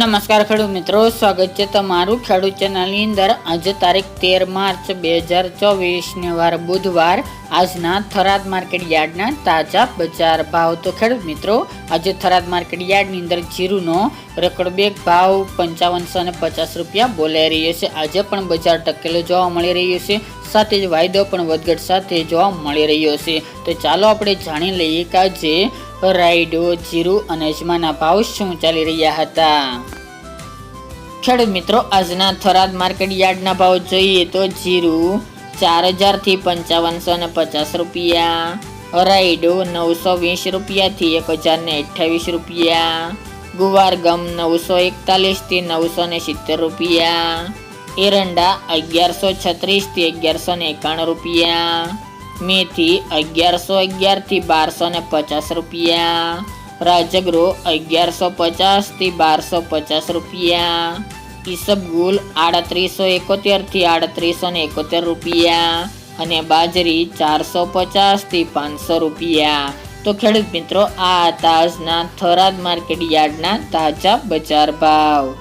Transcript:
નમસ્કાર ખેડૂત મિત્રો, સ્વાગત છે તમારું ખેડૂત ચેનલની અંદર. આજે તારીખ તેર માર્ચ બે હજાર ચોવીસને વાર બુધવાર. આજના થરાદ માર્કેટ યાર્ડના તાજા બજાર ભાવ. તો ખેડૂત મિત્રો, આજે થરાદ માર્કેટ યાર્ડની અંદર જીરુનો રેકોર્ડ બેગ ભાવ પંચાવનસો અને પચાસ રૂપિયા બોલાઈ રહ્યો છે. આજે પણ બજાર ટકેલો જોવા મળી રહ્યો છે. સાથે જ વાયદો પણ વધઘટ સાથે જોવા મળી રહ્યો છે. તો ચાલો આપણે જાણી લઈએ કે આજે રાયડો, જીરું અને અજમાના ભાવ શું ચાલી રહ્યા હતા? ખેડૂત મિત્રો, આજના થરાદ માર્કેટ યાર્ડના ભાવ જોઈએ તો જીરું ચાર હજારથી પંચાવનસો ને પચાસ રૂપિયા, રાયડો નવસો વીસ રૂપિયાથી એક હજાર ને અઠ્ઠાવીસ રૂપિયા, ગુવાર ગમ નવસો એકતાલીસથી નવસો ને સિત્તેર રૂપિયા, એરંડા અગિયારસો છત્રીસથી અગિયારસો ને એકાણું રૂપિયા મેથી અગિયારસો અગિયારથી બારસો ને પચાસ રૂપિયા. રાજગૃહ અગિયારસો પચાસથી બારસો પચાસ રૂપિયા. ઈસબગુલ આડત્રીસો એકોતેરથી આડત્રીસો ને એકોતેર રૂપિયા. અને બાજરી ચારસો પચાસથી પાંચસો રૂપિયા. તો ખેડૂત મિત્રો, આ હતા આજના થરાદ માર્કેટ યાર્ડના તાજા બજાર ભાવ.